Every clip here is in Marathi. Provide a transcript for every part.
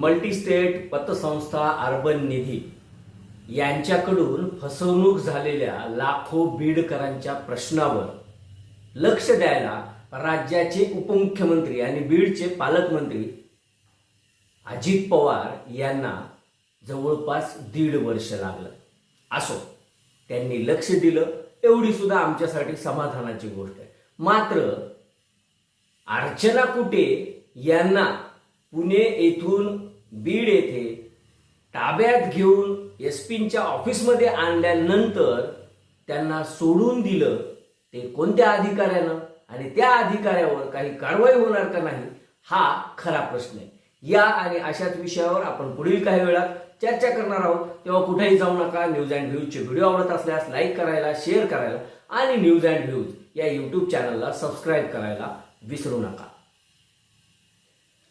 मल्टीस्टेट पतसंस्था अर्बन निधी यांच्याकडून फसवणूक झालेल्या लाखो बीडकरांच्या प्रश्नावर लक्ष द्यायला राज्याचे उपमुख्यमंत्री आणि बीडचे पालकमंत्री अजित पवार यांना जवळपास दीड वर्ष लागलं. असो त्यांनी लक्ष दिलं एवढी सुद्धा आमच्यासाठी समाधानाची गोष्ट आहे. मात्र अर्चना कुटे यांना पुणे येथून बीड येथे ताब्यात घेऊन एस पींच्या ऑफिसमध्ये आणल्यानंतर त्यांना सोडून दिलं. ते कोणत्या अधिकाऱ्यानं? आणि त्या अधिकाऱ्यावर काही कारवाई होणार का नाही? हा खरा प्रश्न आहे. या आणि अशाच विषयावर आपण पुढील काही वेळात चर्चा करणार आहोत. तेव्हा कुठेही जाऊ नका. न्यूज अँड व्ह्यूजचे व्हिडिओ आवडत असल्यास लाईक करायला शेअर करायला आणि न्यूज अँड व्ह्यूज या यूट्यूब चॅनलला सबस्क्राईब करायला विसरू नका.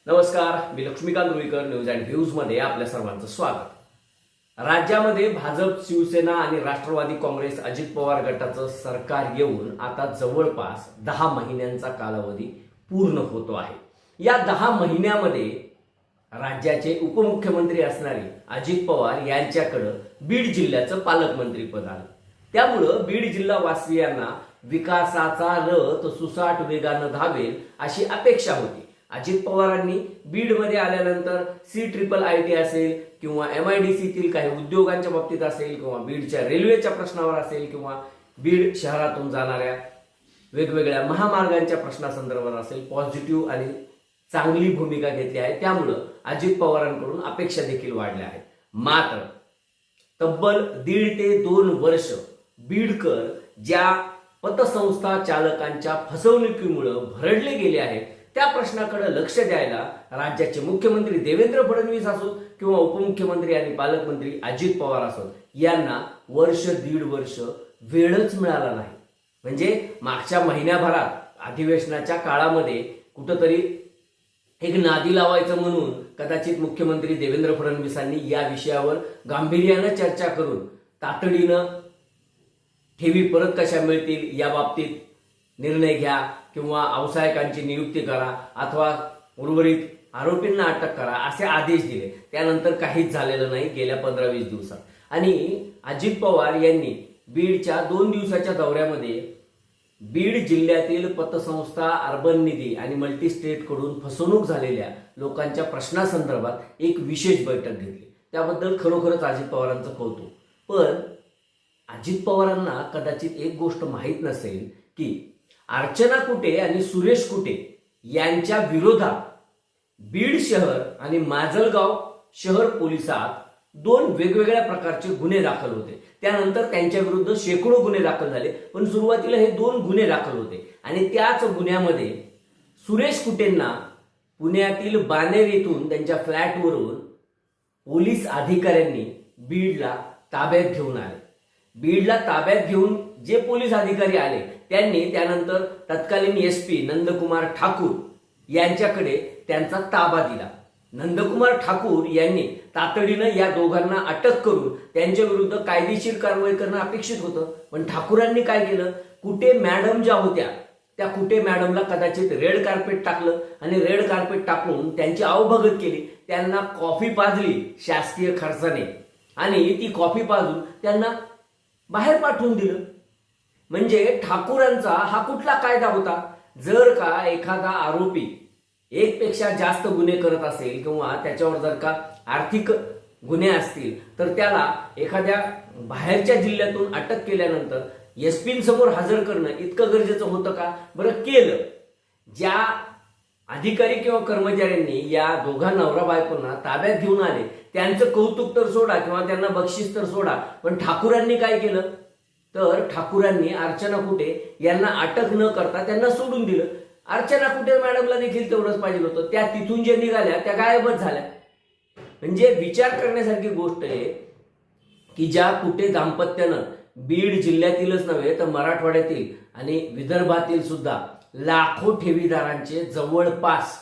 नमस्कार मी लक्ष्मीकांत रुईकर न्यूज अँड व्ह्यूजमध्ये आपल्या सर्वांचं स्वागत. राज्यामध्ये भाजप शिवसेना आणि राष्ट्रवादी काँग्रेस अजित पवार गटाचं सरकार येऊन आता जवळपास दहा महिन्यांचा कालावधी पूर्ण होतो आहे. या दहा महिन्यामध्ये राज्याचे उपमुख्यमंत्री असणारे अजित पवार यांच्याकडं बीड जिल्ह्याचं पालकमंत्री पद आलं. त्यामुळं बीड जिल्हा वासियांना विकासाचा रथ सुसाट वेगानं धावेल अशी अपेक्षा होती. अजित पवारांनी बीडमध्ये आल्यानंतर सी ट्रिपल आय टी असेल किंवा एम आय डी सीतील काही उद्योगांच्या बाबतीत असेल किंवा बीडच्या रेल्वेच्या प्रश्नावर असेल किंवा बीड शहरातून जाणाऱ्या वेगवेगळ्या महामार्गांच्या प्रश्नासंदर्भात असेल पॉझिटिव्ह आणि चांगली भूमिका घेतली आहे. त्यामुळं अजित पवारांकडून अपेक्षा देखील वाढल्या आहेत. मात्र तब्बल दीड ते दोन वर्ष बीडकर ज्या पतसंस्था चालकांच्या फसवणुकीमुळं भरडले गेले आहेत त्या प्रश्नाकडे लक्ष द्यायला राज्याचे मुख्यमंत्री देवेंद्र फडणवीस असोत किंवा उपमुख्यमंत्री आणि पालकमंत्री अजित पवार असोत यांना वर्ष दीड वर्ष वेळच मिळाला नाही. म्हणजे मागच्या महिन्याभरात अधिवेशनाच्या काळामध्ये कुठंतरी एक नादी लावायचं म्हणून कदाचित मुख्यमंत्री देवेंद्र फडणवीसांनी या विषयावर गांभीर्यानं चर्चा करून तातडीनं ठेवी परत कशा मिळतील या बाबतीत निर्णय घ्या किंवा व्यावसायिकांची नियुक्ती करा अथवा उर्वरित आरोपींना अटक करा असे आदेश दिले. त्यानंतर काहीच झालेलं नाही गेल्या पंधरा वीस दिवसात. आणि अजित पवार यांनी बीडच्या दोन दिवसाच्या दौऱ्यामध्ये बीड जिल्ह्यातील पतसंस्था अर्बन निधी आणि मल्टी स्टेटकडून फसवणूक झालेल्या लोकांच्या प्रश्नासंदर्भात एक विशेष बैठक घेतली. त्याबद्दल खरोखरच अजित पवारांचं कौतुक. पण अजित पवारांना कदाचित एक गोष्ट माहीत नसेल की अर्चना कुटे आणि सुरेश कुटे यांच्या विरोधात बीड शहर आणि माजलगाव शहर पोलिसात दोन वेगवेगळ्या प्रकारचे गुन्हे दाखल होते. त्यानंतर त्यांच्या विरुद्ध शेकडो गुन्हे दाखल झाले. पण सुरुवातीला हे दोन गुन्हे दाखल होते. आणि त्याच गुन्ह्यामध्ये सुरेश कुटेंना पुण्यातील बानेर येथून त्यांच्या फ्लॅटवरून पोलीस अधिकाऱ्यांनी बीडला ताब्यात घेऊन आले. बीडला ताब्यात घेऊन जे पोलीस अधिकारी आले त्यांनी त्यानंतर तत्कालीन एस पी नंदकुमार ठाकूर यांच्याकडे त्यांचा ताबा दिला. नंदकुमार ठाकूर यांनी तातडीनं या दोघांना अटक करून त्यांच्या विरुद्ध कायदेशीर कारवाई करणं अपेक्षित होतं. पण ठाकूरांनी काय केलं? कुठे मॅडम ज्या होत्या त्या कुठे मॅडमला कदाचित रेड कार्पेट टाकलं आणि रेड कार्पेट टाकून त्यांची अवभगत केली. त्यांना कॉफी पाजली शासकीय खर्चाने. आणि ती कॉफी पाजून त्यांना बाहेर पाठवून दिलं. म्हणजे ठाकूरांचा हा कुठला कायदा होता? जर का एखादा आरोपी एक पेक्षा जास्त गुन्हे करत असेल किंवा त्याच्यावर जर का आर्थिक गुन्हे असतील तर त्याला एखाद्या बाहेरच्या जिल्ह्यातून अटक केल्यानंतर एस समोर हजर करणं इतकं गरजेचं होतं का? बरं केलं. ज्या अधिकारी किंवा कर्मचाऱ्यांनी या दोघा नवरा बायकोंना ताब्यात घेऊन आले त्यांचं कौतुक तर सोडा किंवा त्यांना बक्षीस तर सोडा पण ठाकूरांनी काय केलं? तर ठाकूरांनी अर्चना कुटे यांना अटक न करता त्यांना सोडून दिलं. अर्चना कुटे मॅडमला देखील तेवढंच पाहिजे होतं. त्या तिथून जे निघाल्या त्या गायबच झाल्या. म्हणजे विचार करण्यासारखी गोष्ट आहे की ज्या कुठे दाम्पत्यानं बीड जिल्ह्यातीलच नव्हे तर मराठवाड्यातील आणि विदर्भातील सुद्धा लाखो ठेवीदारांचे जवळपास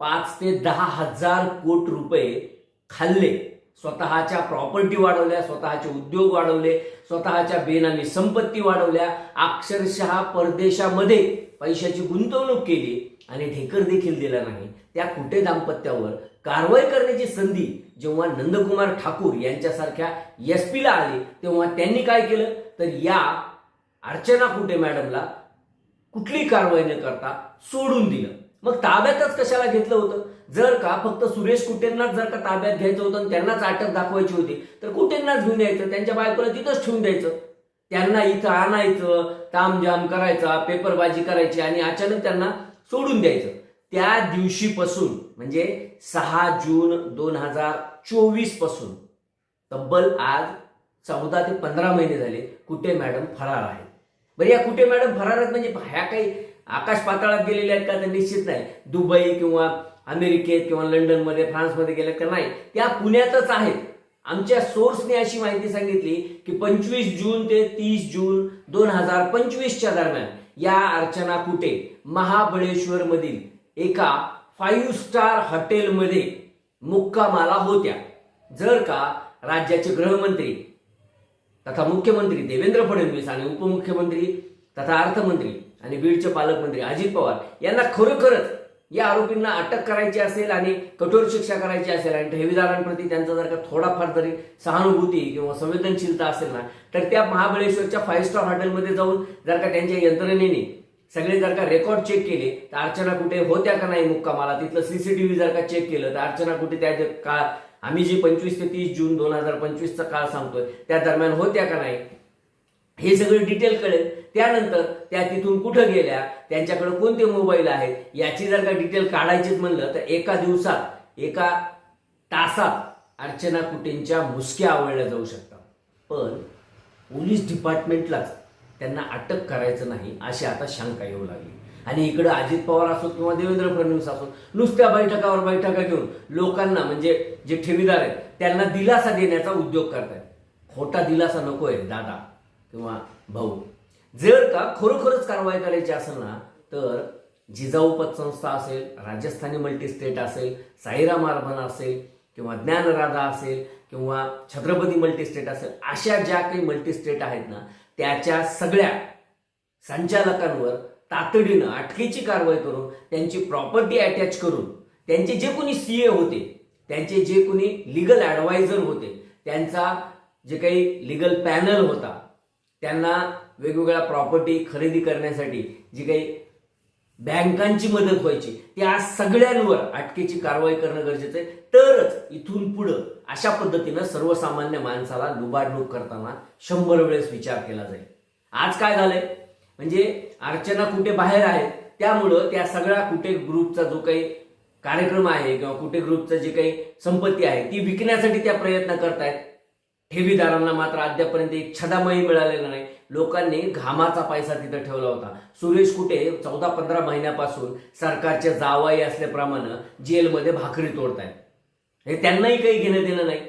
पाच ते दहा हजार कोटी रुपये खाल्ले. स्वतःच्या प्रॉपर्टी वाढवल्या स्वतःचे उद्योग वाढवले स्वतःच्या बेनामी संपत्ती वाढवल्या. अक्षरशः परदेशामध्ये पैशाची गुंतवणूक केली आणि ढेकर देखील दिला नाही. त्या कुठे दाम्पत्यावर कारवाई करण्याची संधी जेव्हा नंदकुमार ठाकूर यांच्यासारख्या एस पीला आली तेव्हा त्यांनी काय केलं? तर या अर्चना कुटे मॅडमला कुठली कारवाई न करता सोडून दिलं. मग ताब्यातच कशाला घेतलं होतं? जर का फक्त सुरेश कुटेंनाच जर का ताब्यात घ्यायचं होतं आणि त्यांनाच अटक दाखवायची होती तर कुटेंनाच घेऊन यायचं त्यांच्या बायकोला तिथंच ठेवून द्यायचं. त्यांना इथं आणायचं तामजाम करायचा पेपरबाजी करायची आणि अचानक त्यांना सोडून द्यायचं. त्या दिवशीपासून म्हणजे सहा जून दोन हजार चोवीसपासून तब्बल आज चौदा ते पंधरा महिने झाले कुठे मॅडम फरार आहेत. बरं या कुठे मॅडम फरार आहेत म्हणजे ह्या काही आकाश पाताळात गेलेल्या आहेत का तर निश्चित नाही. दुबई किंवा अमेरिकेत किंवा लंडनमध्ये फ्रान्समध्ये गेल्या का नाही. त्या पुण्यातच आहेत. आमच्या सोर्सने अशी माहिती सांगितली की पंचवीस जून ते तीस जून दोन हजार पंचवीसच्या दरम्यान या अर्चना कुटे महाबळेश्वर मधील एका फाईव्ह स्टार हॉटेलमध्ये मुक्कामाला होत्या. जर का राज्याचे गृहमंत्री तथा मुख्यमंत्री देवेंद्र फडणवीस आणि उपमुख्यमंत्री तथा अर्थमंत्री आणि बीडचे पालकमंत्री अजित पवार यांना खरोखरच या आरोपींना अटक करायची असेल आणि कठोर शिक्षा करायची असेल आणि ठेवीदारांप्रती त्यांचा जर का थोडाफार तरी सहानुभूती किंवा संवेदनशीलता असेल ना तर त्या महाबळेश्वरच्या फाईव्ह स्टार हॉटेलमध्ये जाऊन जर का त्यांच्या यंत्रणेने सगळे जर का रेकॉर्ड चेक केले तर अर्चना कुठे होत्या का नाही मुक्कामाला? तिथलं सीसीटीव्ही जर का चेक केलं तर अर्चना कुठे त्या काळ आम्ही जे पंचवीस ते तीस जून दोन हजार पंचवीसचा काळ सांगतोय त्या दरम्यान होत्या का नाही? हे सगळं डिटेल कळेल. त्यानंतर त्या तिथून कुठं गेल्या त्यांच्याकडे कोणते मोबाईल आहेत याची जर का डिटेल काढायचीच म्हणलं तर एका दिवसात एका तासात अर्चना कुटेंच्या मुसक्या आवळल्या जाऊ शकतात. पण पोलीस डिपार्टमेंटलाच त्यांना अटक करायचं नाही अशी आता शंका येऊ लागली. आणि इकडं अजित पवार असो किंवा देवेंद्र फडणवीस असो नुसत्या बैठकावर बैठका घेऊन लोकांना म्हणजे जे ठेवीदार आहेत त्यांना दिलासा देण्याचा उद्योग करतायत. खोटा दिलासा नकोय दादा. किंवा भाऊ. जर का खरोखरच कारवाई करायची असेल ना तर जिजाऊ पतसंस्था असेल राजस्थानी मल्टीस्टेट असेल साईराम आर्बन असेल किंवा ज्ञानराधा असेल किंवा छत्रपती मल्टीस्टेट असेल अशा ज्या काही मल्टीस्टेट आहेत ना त्याच्या सगळ्या संचालकांवर तातडीनं अटकेची कारवाई करून त्यांची प्रॉपर्टी अटॅच करून त्यांचे जे कोणी सी ए होते त्यांचे जे कोणी लिगल ॲडवायझर होते त्यांचा जे काही लिगल पॅनल होता त्यांना वेगवेगळ्या प्रॉपर्टी खरेदी करण्यासाठी जी काही बँकांची मदत व्हायची त्या सगळ्यांवर अटकेची कारवाई करणं गरजेचं आहे. तरच इथून पुढं अशा पद्धतीनं सर्वसामान्य माणसाला लुबाडणूक करताना शंभर वेळेस विचार केला जाईल. आज काय झालंय? म्हणजे अर्चना कुठे बाहेर आहेत त्यामुळं त्या सगळ्या कुठे ग्रुपचा जो काही कार्यक्रम आहे किंवा कुठे ग्रुपचं जी काही संपत्ती आहे ती विकण्यासाठी त्या प्रयत्न करतायत. ठेवीदारांना मात्र अद्यापर्यंत एक छदामही मिळालेला नाही. लोकांनी घामाचा पैसा तिथं ठेवला होता. सुरेश कुटे चौदा पंधरा महिन्यापासून सरकारच्या जावाई असल्याप्रमाणे जेलमध्ये भाकरी तोडतायत. हे त्यांनाही काही घेणं देणं नाही.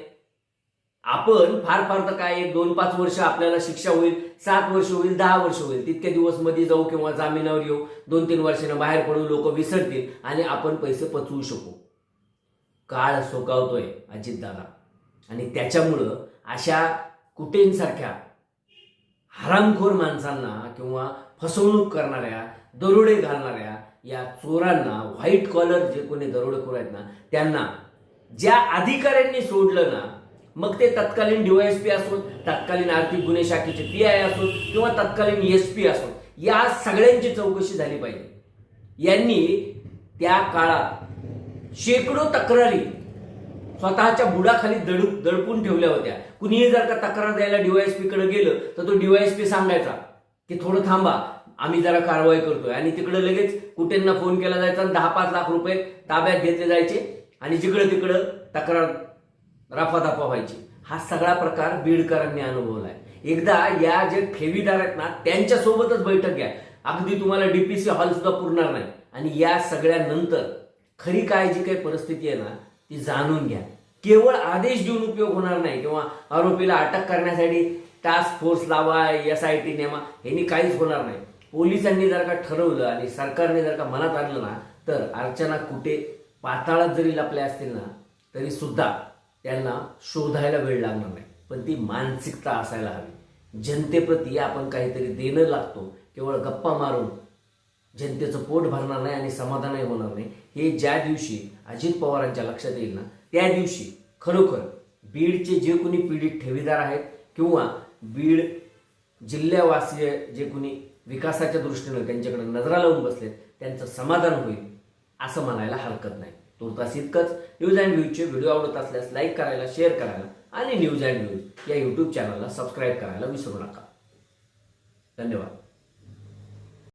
आपण फार फार तर काय एक दोन पाच वर्ष आपल्याला शिक्षा होईल सात वर्ष होईल दहा वर्ष होईल तितके दिवसमध्ये जाऊ किंवा जामिनावर येऊ दोन तीन वर्षानं बाहेर पडू लोक विसरतील आणि आपण पैसे पचवू शकू. काळ सोकावतोय अजितदादा. आणि त्याच्यामुळं अशा कुटेंसारख्या हरामखोर माणसांना किंवा फसवणूक करणाऱ्या दरोडे घालणाऱ्या या चोरांना व्हाईट कॉलर जे कोणी दरोडेखोर आहेत ना त्यांना ज्या अधिकाऱ्यांनी सोडलं ना मग ते तत्कालीन डीवायएसपी असो तत्कालीन आर्थिक गुन्हे शाखेचे पी आय असो किंवा तत्कालीन एस पी असो या सगळ्यांची चौकशी झाली पाहिजे. यांनी त्या काळात शेकडो तक्रारी स्वतःच्या बुडाखाली दडू दडपून ठेवल्या होत्या. कुणीही जर का तक्रार द्यायला डीवायएसपी कडे गेलं तर तो डीवायएसपी सांगायचा की थोडं थांबा आम्ही जरा कारवाई करतोय. आणि तिकडे लगेच कुठेंना फोन केला जायचा आणि दहा पाच लाख रुपये ताब्यात घेतले जायचे आणि जिकडं तिकडं तक्रार रफादफा व्हायची. हा सगळा प्रकार बीडकरांनी अनुभवलाय एकदा या जे ठेवीदार आहेत ना त्यांच्यासोबतच बैठक घ्या. अगदी तुम्हाला डीपीसी हॉल सुद्धा पुरणार नाही. आणि या सगळ्यानंतर खरी काय जी काही परिस्थिती आहे ना ती जाणून घ्या. केवळ आदेश देऊन उपयोग होणार नाही. किंवा आरोपीला अटक करण्यासाठी टास्क फोर्स लावा एस आय टी नेमा यांनी काहीच होणार नाही. पोलिसांनी जर का ठरवलं आणि सरकारने जर का मनात आणलं ना तर अर्चना कुठे पाताळात जरी लपल्या असतील ना तरी सुद्धा त्यांना शोधायला वेळ लागणार नाही. पण ती मानसिकता असायला हवी. जनतेप्रती आपण काहीतरी देणं लागतो. केवळ गप्पा मारून जनतेचं पोट भरणार नाही आणि समाधानही होणार नाही. हे ज्या दिवशी अजित पवारांच्या लक्षात येईल ना त्या दिवशी खरोखर बीडचे जे कोणी पीडित ठेवीदार आहेत किंवा बीड जिल्ह्यावासीय जे कोणी विकासाच्या दृष्टीनं त्यांच्याकडे नजरा लावून बसलेत त्यांचं समाधान होईल असं म्हणायला हरकत नाही. तुर्तास इतकंच. न्यूज अँड व्ह्यूजचे व्हिडिओ आवडत असल्यास लाईक करायला शेअर करायला आणि न्यूज अँड व्ह्यूज या यूट्यूब चॅनलला सबस्क्राईब करायला विसरू नका. धन्यवाद.